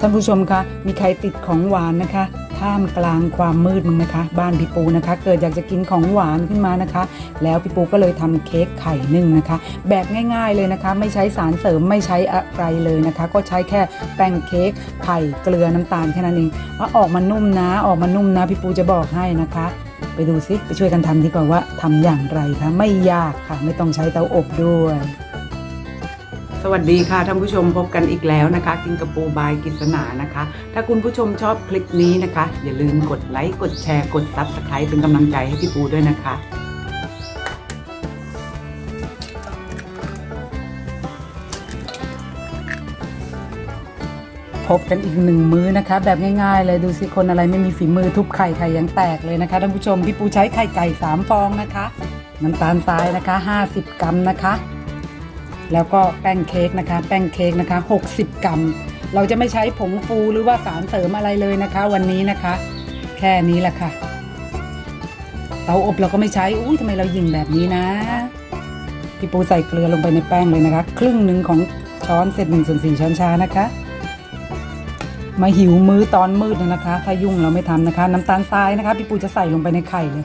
ท่านผู้ชมคะมีใครติดของหวานนะคะ ท่ามกลางความมืดมั้งนะคะ บ้านพี่ปูนะคะ เกิดอยากจะกินของหวานขึ้นมานะคะ แล้วพี่ปูก็เลยทำเค้กไข่นึ่งนะคะ แบบง่ายๆเลยนะคะ ไม่ใช้สารเสริมไม่ใช้อะไรเลยนะคะ ก็ใช้แค่แป้งเค้กไข่เกลือน้ำตาลแค่นั้นเองว่าออกมานุ่มนะ ออกมานุ่มนะพี่ปูจะบอกให้นะคะไปดูซิไปช่วยกันทำดีกว่าว่าทำอย่างไรคะไม่ยากค่ะ ไม่ต้องใช้เตาอบด้วย สวัสดีค่ะท่านผู้ชมพบกันอีกแล้วนะคะ กินกระปูบายกิษณานะคะ ถ้าคุณผู้ชมชอบคลิปนี้นะคะ อย่าลืมกดไลค์กดแชร์กดซับสไครต์เป็นกำลังใจให้พี่ปูด้วยนะคะ พบกันอีกหนึ่งมื้อนะคะ แบบง่ายๆ เลยดูสิคนอะไรไม่มีฝีมือทุบไข่ไข่ยังแตกเลยนะคะท่านผู้ชมพี่ปูใช้ไข่ไก่สามฟองนะคะน้ำตาลทรายนะคะ 50 กรัมนะคะ แล้วก็แป้งเค้กนะคะ แป้งเค้กนะคะ 60 กรัม เราจะไม่ใช้ผงฟูหรือว่าสารเสริมอะไรเลยนะคะ วันนี้นะคะ แค่นี้แหละค่ะ เตาอบเราก็ไม่ใช้ อุ้ยทำไมเรายิงแบบนี้นะ พี่ปูใส่เกลือลงไปในแป้งเลยนะคะ ครึ่งหนึ่งของช้อนเศษหนึ่งส่วนสี่ช้อนชานะคะ มาหิวมื้อตอนมืดเนี่ยนะคะ ถ้ายุ่งเราไม่ทำนะคะ น้ำตาลทรายนะคะ พี่ปูจะใส่ลงไปในไข่เลย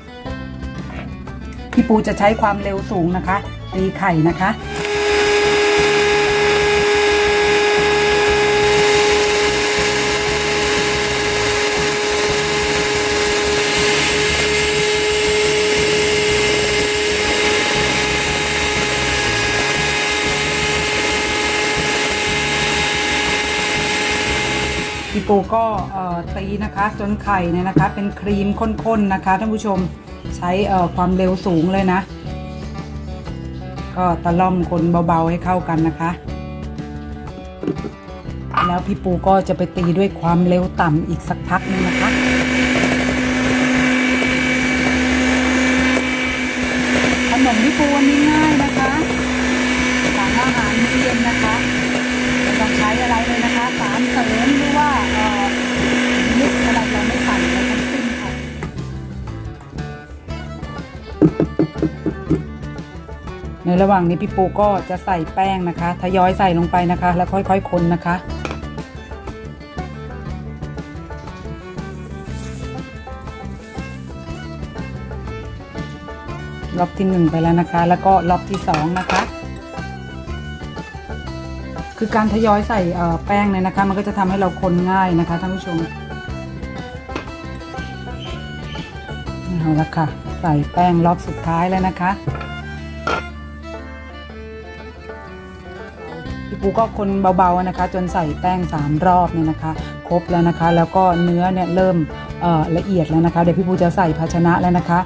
พี่ปูจะใช้ความเร็วสูงนะคะตีไข่นะคะ พี่ ปูก็ตีนะคะจนไข่เนี่ยนะคะ เป็นครีมข้นๆนะคะท่านผู้ชมใช้ความเร็วสูงเลยนะ ก็ตะล่อมคนเบาๆให้เข้ากันนะคะ แล้วพี่ปูก็จะไปตีด้วยความเร็วต่ำอีกสักพักหนึงนะคะขนมพี่ปูวันนี้ง่ายนะคะหลังอาหารมื้อเย็นนะคะ เลยนะคะสารเสริมหรือว่าเออมิกอะไรเราไม่ใส่อะไรทั้งสิ้นค่ะในระหว่างนี้พี่ปูก็จะใส่แป้งนะคะทยอยใส่ลงไปนะคะ แล้วค่อยๆคนนะคะล็อกที่หนึ่งไปแล้วนะคะ แล้วก็ล็อกที่สองนะคะ คือการทยอยใส่แป้งเนี่ยนะคะ มันก็จะทำให้เราคนง่ายนะคะท่านผู้ชมเอาละค่ะ ใส่แป้งล็อกสุดท้ายแล้วนะคะพี่ปูก็คนเบาๆนะคะ จนใส่แป้ง 3 รอบเนี่ยนะคะ ครบแล้วนะคะ แล้วก็เนื้อเนี่ยเริ่ม ละเอียดแล้วนะคะ เดี๋ยวพี่ปูจะใส่ภาชนะแล้วนะคะ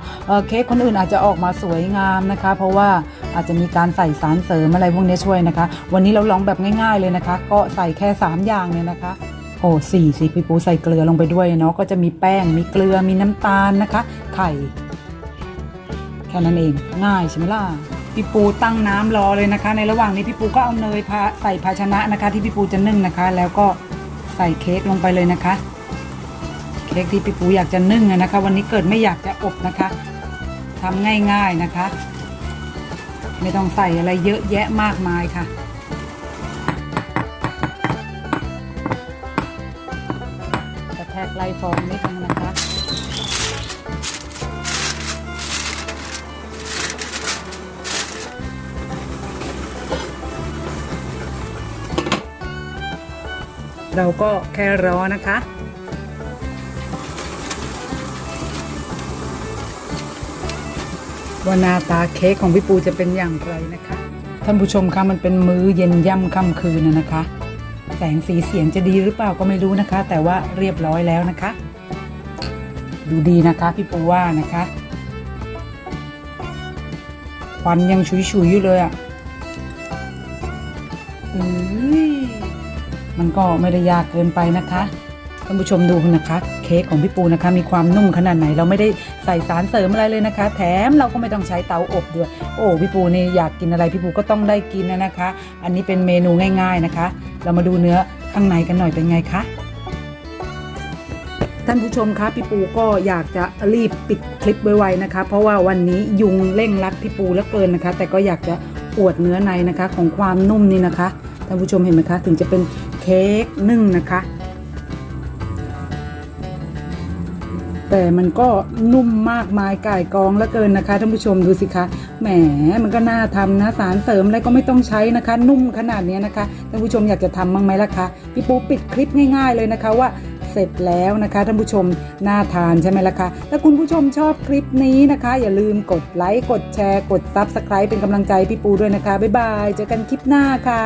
เค้กคนอื่นอาจจะออกมาสวยงามนะคะ เพราะว่าอาจจะมีการใส่สารเสริมอะไรพวกนี้ช่วยนะคะ วันนี้เราลองแบบง่าย ๆเลยนะคะ ก็ใส่แค่ 3 อย่างเนี่ยนะคะโอ้สี่สิพี่ปูใส่เกลือลงไปด้วยเนาะก็จะมีแป้งมีเกลือมีน้ำตาลนะคะ ไข่ แค่นั้นเองง่ายใช่ไหมล่ะพี่ปูตั้งน้ำรอเลยนะคะ ในระหว่างนี้พี่ปูก็เอาเนยใส่ภาชนะนะคะ ที่พี่ปูจะนึ่งนะคะ แล้วก็ใส่เค้กลงไปเลยนะคะ เค้กที่พี่ปูอยากจะนึ่งนะคะ วันนี้เกิดไม่อยากจะอบนะคะทำง่ายๆนะคะ ไม่ต้องใส่อะไรเยอะแยะมากมายค่ะกระแทกไล่ฟองนิดนึงนะคะเราก็แค่รอนะคะ ว่าหน้าตาเค้กของพี่ปูจะเป็นอย่างไรนะคะ ท่านผู้ชมคะมันเป็นมื้อเย็นย่ำค่ำคืนนะนะคะ แสงสีเสียงจะดีหรือเปล่าก็ไม่รู้นะคะ แต่ว่าเรียบร้อยแล้วนะคะ ดูดีนะคะพี่ปูว่านะคะควันยังชุยๆอยู่เลยอะ่ะอืยมันก็ไม่ได้ยากเกินไปนะคะ ท่านผู้ชมดูนะคะ เค้กของพี่ปูนะคะ มีความนุ่มขนาดไหนเราไม่ได้ใส่สารเสริมอะไรเลยนะคะ แถมเราก็ไม่ต้องใช้เตาอบด้วย โอ้พี่ปูนี่อยากกินอะไรพี่ปูก็ต้องได้กินนะนะคะ อันนี้เป็นเมนูง่าย ๆนะคะ เรามาดูเนื้อข้างในกันหน่อยเป็นไงคะท่านผู้ชมคะพี่ปูก็อยากจะรีบปิดคลิปไวๆนะคะ เพราะว่าวันนี้ยุงเร่งรัดพี่ปูเหลือเกินนะคะ แต่ก็อยากจะอวดเนื้อในนะคะของความนุ่มนี่นะคะท่านผู้ชมเห็นไหมคะ ถึงจะเป็นเค้กนึ่งนะคะ แต่มันก็นุ่มมากมายก่ายกองเหลือเกินนะคะท่านผู้ชมดูสิคะแหมมันก็น่าทำนะสารเสริมอะไรก็ไม่ต้องใช้นะคะ นุ่มขนาดนี้นะคะท่านผู้ชมอยากจะทำบ้างไหมล่ะคะพี่ปูปิดคลิปง่าย ๆเลยนะคะว่าเสร็จแล้วนะคะท่านผู้ชมน่าทานใช่ไหมล่ะคะถ้าคุณผู้ชมชอบคลิปนี้นะคะ อย่าลืมกดไลค์กดแชร์ กด Subscribe เป็นกำลังใจพี่ปูด้วยนะคะ บ๊ายบาย เจอกันคลิปหน้าค่ะ